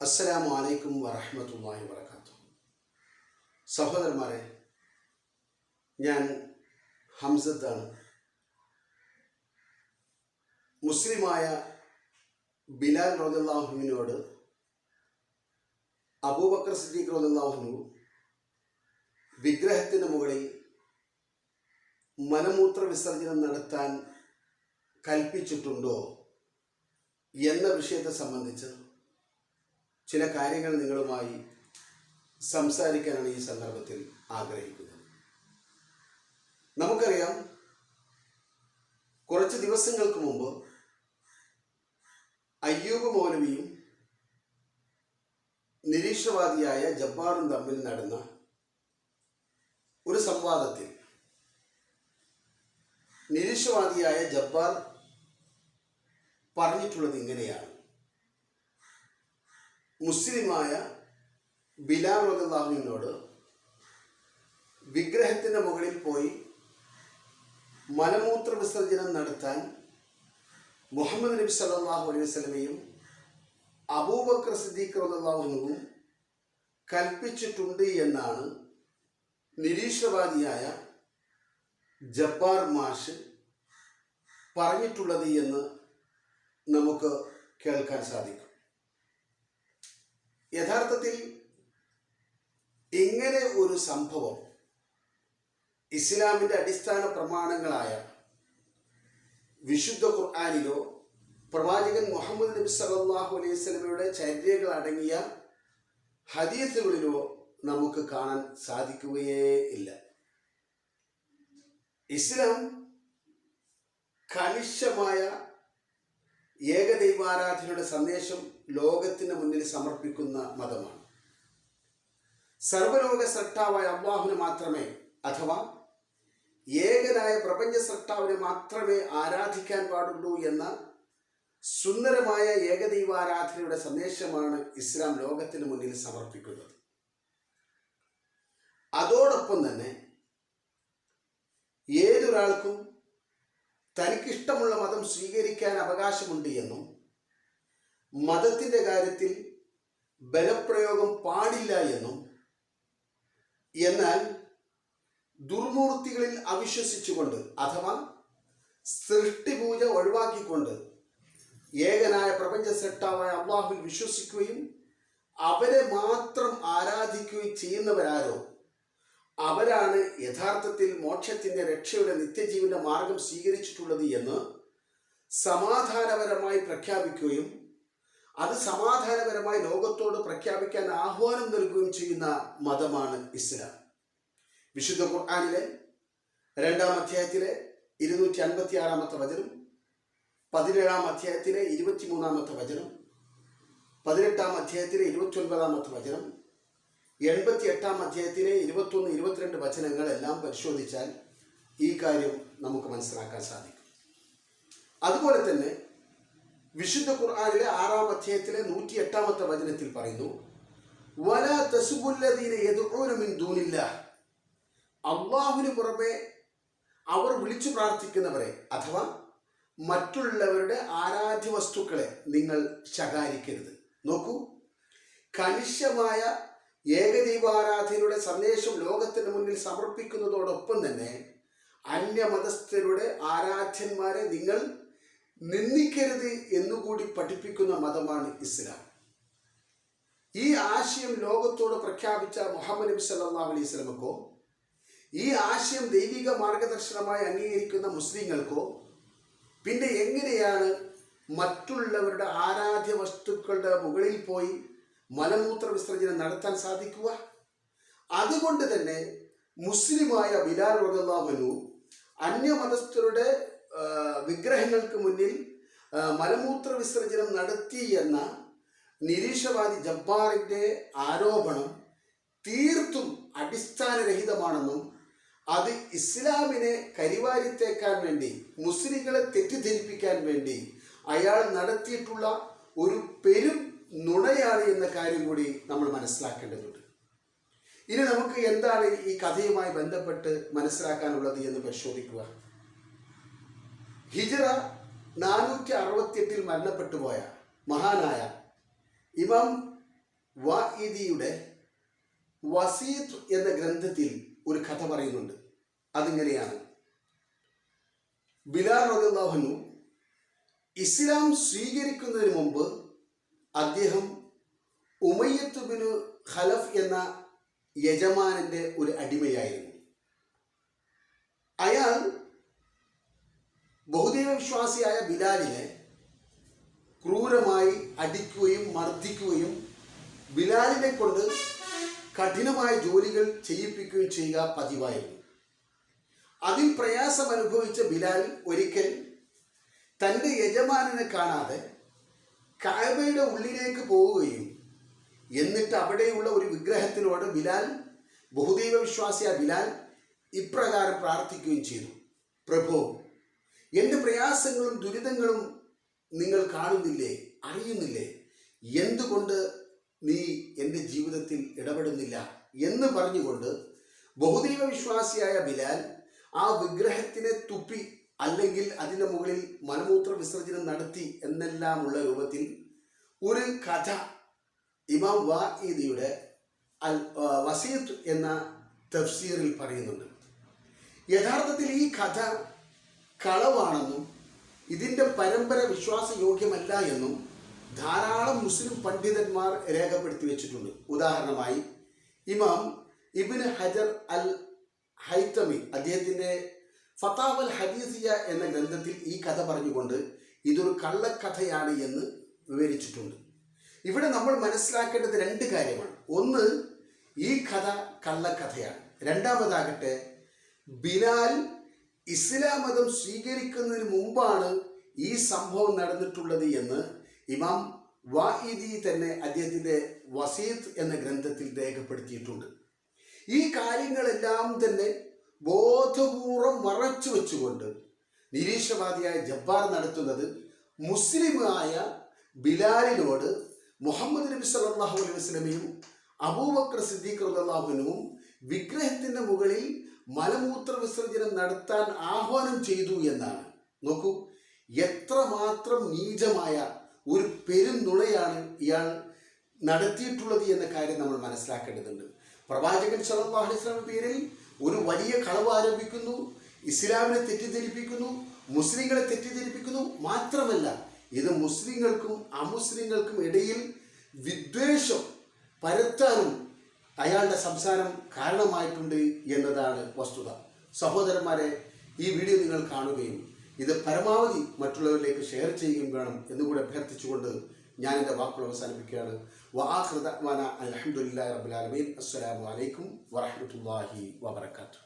അസ്സലാമു അലൈക്കും വറഹ്മത്തുള്ളാഹി വബറകാത്തു സഹോദരന്മാരെ ഞാൻ ഹംസത്താണ്. മുസ്ലിമായ ബിലാൽ റോദല്ലാഹുവിനോട് അബൂബക്കർ സിദ്ദീഖ് റോദല്ലാഹുനു വിഗ്രഹത്തിന് മുകളിൽ മലമൂത്ര വിസർജനം നടത്താൻ കൽപ്പിച്ചിട്ടുണ്ടോ എന്ന വിഷയത്തെ സംബന്ധിച്ച് ചില കാര്യങ്ങൾ നിങ്ങളുമായി സംസാരിക്കാനാണ് ഈ സന്ദർഭത്തിൽ ആഗ്രഹിക്കുന്നത്. നമുക്കറിയാം കുറച്ച് ദിവസങ്ങൾക്ക് മുമ്പ് അയ്യൂബ് മൗലവിയും നിരീക്ഷവാദിയായ ജബ്ബാറും തമ്മിൽ നടന്ന ഒരു സംവാദത്തിൽ നിരീക്ഷവാദിയായ ജബ്ബാർ പറഞ്ഞിട്ടുള്ളത് ഇങ്ങനെയാണ്. മുസ്ലിമായ ബിലാൽ റഹ്ലാഹുവിനോട് വിഗ്രഹത്തിന്റെ മുകളിൽ പോയി മലമൂത്ര വിസർജനം നടത്താൻ മുഹമ്മദ് നബി സല്ലല്ലാഹു അലൈഹി വസ്ലമയും അബൂബക്കർ സിദ്ദീഖ് റളിയല്ലാഹുവും കൽപ്പിച്ചിട്ടുണ്ട് എന്നാണ് നിരീക്ഷണവാദിയായ ജബ്ബാർ മാഷ് പറഞ്ഞിട്ടുള്ളത് എന്ന് നമുക്ക് കേൾക്കാൻ സാധിക്കും. യഥാർത്ഥത്തിൽ ഇങ്ങനെ ഒരു സംഭവം ഇസ്ലാമിന്റെ അടിസ്ഥാന പ്രമാണങ്ങളായ വിശുദ്ധ ഖുർആാനിലോ പ്രവാചകൻ മുഹമ്മദ് നബി സല്ലല്ലാഹു അലൈഹി സ്വലമയുടെ ചര്യകൾ അടങ്ങിയ ഹദീസുകളിലോ നമുക്ക് കാണാൻ സാധിക്കുകയേ ഇല്ല. ഇസ്ലാം കണിശമായ ഏകദൈവാരാധനയുടെ സന്ദേശം ലോകത്തിന് മുന്നിൽ സമർപ്പിക്കുന്ന മതമാണ്. സർവലോക സൃഷ്ടാവായ അള്ളാഹുന് മാത്രമേ അഥവാ ഏകനായ പ്രപഞ്ച സൃഷ്ടാവിനെ മാത്രമേ ആരാധിക്കാൻ പാടുള്ളൂ എന്ന സുന്ദരമായ ഏകദൈവാരാധനയുടെ സന്ദേശമാണ് ഇസ്ലാം ലോകത്തിന് മുന്നിൽ സമർപ്പിക്കുന്നത്. അതോടൊപ്പം തന്നെ ഏതൊരാൾക്കും തനിക്കിഷ്ടമുള്ള മതം സ്വീകരിക്കാൻ അവകാശമുണ്ട് എന്നും മതത്തിന്റെ കാര്യത്തിൽ ബലപ്രയോഗം പാടില്ല എന്നും എന്നാൽ ദുർമൂർത്തികളിൽ അവിശ്വസിച്ചുകൊണ്ട് അഥവാ സൃഷ്ടിപൂജ ഒഴിവാക്കിക്കൊണ്ട് ഏകനായ പ്രപഞ്ച സെട്ടാവായ അള്ളാഹുവിൽ വിശ്വസിക്കുകയും അവരെ മാത്രം ആരാധിക്കുകയും ചെയ്യുന്നവരാരോ അവരാണ് യഥാർത്ഥത്തിൽ മോക്ഷത്തിന്റെ രക്ഷയുടെ നിത്യജീവന്റെ മാർഗം സ്വീകരിച്ചിട്ടുള്ളത് എന്ന് സമാധാനപരമായി പ്രഖ്യാപിക്കുകയും അത് സമാധാനപരമായി ലോകത്തോട് പ്രഖ്യാപിക്കാൻ ആഹ്വാനം നൽകുകയും ചെയ്യുന്ന മതമാണ് ഇസ്ലാം. വിശുദ്ധ ഖുർആാനിലെ രണ്ടാം അധ്യായത്തിലെ ഇരുന്നൂറ്റി അൻപത്തി ആറാമത്തെ വചനം പതിനേഴാം അധ്യായത്തിലെ ഇരുപത്തി മൂന്നാമത്തെ വചനം പതിനെട്ടാം അധ്യായത്തിലെ ഇരുപത്തി ഒൻപതാമത്തെ വചനം എൺപത്തി എട്ടാം അധ്യായത്തിലെ ഇരുപത്തൊന്ന് ഇരുപത്തിരണ്ട് വചനങ്ങൾ എല്ലാം പരിശോധിച്ചാൽ ഈ കാര്യം നമുക്ക് മനസ്സിലാക്കാൻ സാധിക്കും. അതുപോലെ തന്നെ വിശുദ്ധ ഖുർആാനിലെ ആറാം അധ്യായത്തിലെ നൂറ്റി എട്ടാമത്തെ വചനത്തിൽ പറയുന്നു വല തസുബുല്ലദീന എതുമിൻ ദൂനില്ല അള്ളാഹുവിന് പുറമെ അവർ വിളിച്ചു പ്രാർത്ഥിക്കുന്നവരെ അഥവാ മറ്റുള്ളവരുടെ ആരാധ്യ വസ്തുക്കളെ നിങ്ങൾ ശകാരിക്കരുത്. നോക്കൂ കണിശമായ ഏകദൈവാരാധനയുടെ സന്ദേശം ലോകത്തിന് മുന്നിൽ സമർപ്പിക്കുന്നതോടൊപ്പം തന്നെ അന്യമതസ്ഥരുടെ ആരാധ്യന്മാരെ നിങ്ങൾ നിന്ദിക്കരുത് എന്നുകൂടി പഠിപ്പിക്കുന്ന മതമാണ് ഇസ്ലാം. ഈ ആശയം ലോകത്തോട് പ്രഖ്യാപിച്ച മുഹമ്മദ് നബി സല്ലാ അലൈഹി സ്വലമക്കോ ഈ ആശയം ദൈവിക മാർഗദർശനമായി അംഗീകരിക്കുന്ന മുസ്ലിങ്ങൾക്കോ പിന്നെ എങ്ങനെയാണ് മറ്റുള്ളവരുടെ ആരാധ്യ വസ്തുക്കളുടെ മുകളിൽ പോയി മലമൂത്ര വിസർജനം നടത്താൻ സാധിക്കുക? അതുകൊണ്ട് തന്നെ മുസ്ലിമായ ബിലാൽ റഹ്ലാഹുനു അന്യമതസ്ഥരുടെ വിഗ്രഹങ്ങൾക്ക് മുന്നിൽ മലമൂത്ര വിസർജനം നടത്തി എന്ന നിരീക്ഷവാദി ജബ്ബാറിന്റെ ആരോപണം തീർത്തും അടിസ്ഥാനരഹിതമാണെന്നും അത് ഇസ്ലാമിനെ കരിവാരിത്തേക്കാൻ വേണ്ടി മുസ്ലിങ്ങളെ തെറ്റിദ്ധരിപ്പിക്കാൻ വേണ്ടി അയാൾ നടത്തിയിട്ടുള്ള ഒരു പെരും നുണയാണ് എന്ന കാര്യം കൂടി നമ്മൾ മനസ്സിലാക്കേണ്ടതുണ്ട്. ഇനി നമുക്ക് എന്താണ് ഈ കഥയുമായി ബന്ധപ്പെട്ട് മനസ്സിലാക്കാനുള്ളത് എന്ന് പരിശോധിക്കുക. ഹിജറ നാനൂറ്റി അറുപത്തിയെട്ടിൽ മരണപ്പെട്ടു പോയ മഹാനായ ഇമാം വാഇദിയുടെ വസീത് എന്ന ഗ്രന്ഥത്തിൽ ഒരു കഥ പറയുന്നുണ്ട്. അതിങ്ങനെയാണ്. ബിലാൽ റഹുലാഹനു ഇസ്ലാം സ്വീകരിക്കുന്നതിന് മുമ്പ് അദ്ദേഹം ഉമയ്യത്ത് ബിനു ഖലഫ് എന്ന യജമാനന്റെ ഒരു അടിമയായിരുന്നു. അയാൾ ബഹുദൈവ വിശ്വാസിയായ ബിലാലിനെ ക്രൂരമായി അടിക്കുകയും മർദ്ദിക്കുകയും ബിലാലിനെ കൊണ്ട് കഠിനമായ ജോലികൾ ചെയ്യിപ്പിക്കുകയും ചെയ്യുക പതിവായിരുന്നു. അതിൽ പ്രയാസം അനുഭവിച്ച ബിലാൽ ഒരിക്കൽ തന്റെ യജമാനനെ കാണാതെ കായബയുടെ ഉള്ളിലേക്ക് പോവുകയും എന്നിട്ട് അവിടെയുള്ള ഒരു വിഗ്രഹത്തിനോട് ബിലാൽ ബഹുദൈവ വിശ്വാസിയായ ബിലാൽ ഇപ്രകാരം പ്രാർത്ഥിക്കുകയും ചെയ്തു. പ്രഭു എന്റെ പ്രയാസങ്ങളും ദുരിതങ്ങളും നിങ്ങൾ കാണുന്നില്ലേ അറിയുന്നില്ലേ? എന്തുകൊണ്ട് നീ എന്റെ ജീവിതത്തിൽ ഇടപെടുന്നില്ല എന്ന് പറഞ്ഞുകൊണ്ട് ബഹുദൈവ വിശ്വാസിയായ ബിലാൽ ആ വിഗ്രഹത്തിനെ തുപ്പി അല്ലെങ്കിൽ അതിന്റെ മുകളിൽ മലമൂത്ര വിസർജനം നടത്തി എന്നെല്ലാമുള്ള രൂപത്തിൽ ഒരു കഥ ഇമാം വാഇദിയുടെ അൽ വസീത് എന്ന തഫ്സീറിൽ പറയുന്നുണ്ട്. യഥാർത്ഥത്തിൽ ഈ കഥ കളവാണെന്നും ഇതിന്റെ പരമ്പര വിശ്വാസയോഗ്യമല്ല എന്നും ധാരാളം മുസ്ലിം പണ്ഡിതന്മാർ രേഖപ്പെടുത്തി വെച്ചിട്ടുണ്ട്. ഉദാഹരണമായി ഇമാം ഇബിന് ഹജർ അൽ ഹൈത്തമി അദ്ദേഹത്തിന്റെ ഫതാവൽ ഹദീസിയ എന്ന ഗ്രന്ഥത്തിൽ ഈ കഥ പറഞ്ഞുകൊണ്ട് ഇതൊരു കള്ളക്കഥയാണ് എന്ന് വിവരിച്ചിട്ടുണ്ട്. ഇവിടെ നമ്മൾ മനസ്സിലാക്കേണ്ടത് രണ്ട് കാര്യമാണ്. ഒന്ന് ഈ കഥ കള്ളക്കഥയാണ്. രണ്ടാമതാകട്ടെ ബിലാൽ ഇസ്ലാം മതം സ്വീകരിക്കുന്നതിന് മുമ്പാണ് ഈ സംഭവം നടന്നിട്ടുള്ളത് എന്ന് ഇമാം വാഇദി തന്നെ അദ്ദേഹത്തിന്റെ വസീത്ത് എന്ന ഗ്രന്ഥത്തിൽ രേഖപ്പെടുത്തിയിട്ടുണ്ട്. ഈ കാര്യങ്ങളെല്ലാം തന്നെ ബോധപൂർവം മറച്ചു വെച്ചുകൊണ്ട് നിരീക്ഷവാദിയായ ജബ്ബാർ നടത്തുന്നത് മുസ്ലിമായ ബിലാലിനോട് മുഹമ്മദ് നബി സല്ലാഹു അലൈഹി വസല്ലമയും അബൂബക്കർ സിദ്ദീഖ് റളിയല്ലാഹുവിനും വിഗ്രഹത്തിന്റെ മുകളിൽ മലമൂത്ര വിസർജനം നടത്താൻ ആഹ്വാനം ചെയ്തു എന്നാണ്. നോക്കൂ എത്രമാത്രം നീചമായ ഒരു പെരുന്നുളയാണ് ഇയാൾ നടത്തിയിട്ടുള്ളത് എന്ന കാര്യം നമ്മൾ മനസ്സിലാക്കേണ്ടതുണ്ട്. പ്രവാചകൻ വസല്ലം പേരിൽ ഒരു വലിയ കളവ് ആരംഭിക്കുന്നു ഇസ്ലാമിനെ തെറ്റിദ്ധരിപ്പിക്കുന്നു മുസ്ലിങ്ങളെ തെറ്റിദ്ധരിപ്പിക്കുന്നു മാത്രമല്ല ഇത് മുസ്ലിങ്ങൾക്കും അമുസ്ലിങ്ങൾക്കും ഇടയിൽ വിദ്വേഷം പരത്താനും അയാളുടെ സംസാരം കാരണമായിട്ടുണ്ട് എന്നതാണ് വസ്തുത. സഹോദരന്മാരെ ഈ വീഡിയോ നിങ്ങൾ കാണുകയും ഇത് പരമാവധി മറ്റുള്ളവരിലേക്ക് ഷെയർ ചെയ്യുകയും വേണം എന്നുകൂടെ അഭ്യർത്ഥിച്ചുകൊണ്ട് ഞാൻ എന്റെ വാക്കുകൾ അവസാനിപ്പിക്കുകയാണ്. വാഹൃദ അലഹമുല്ലാ റബുലാലമീൻ അസ്സലാമു അലൈക്കും വറഹമത്തല്ലാഹി വബർക്കാത്തു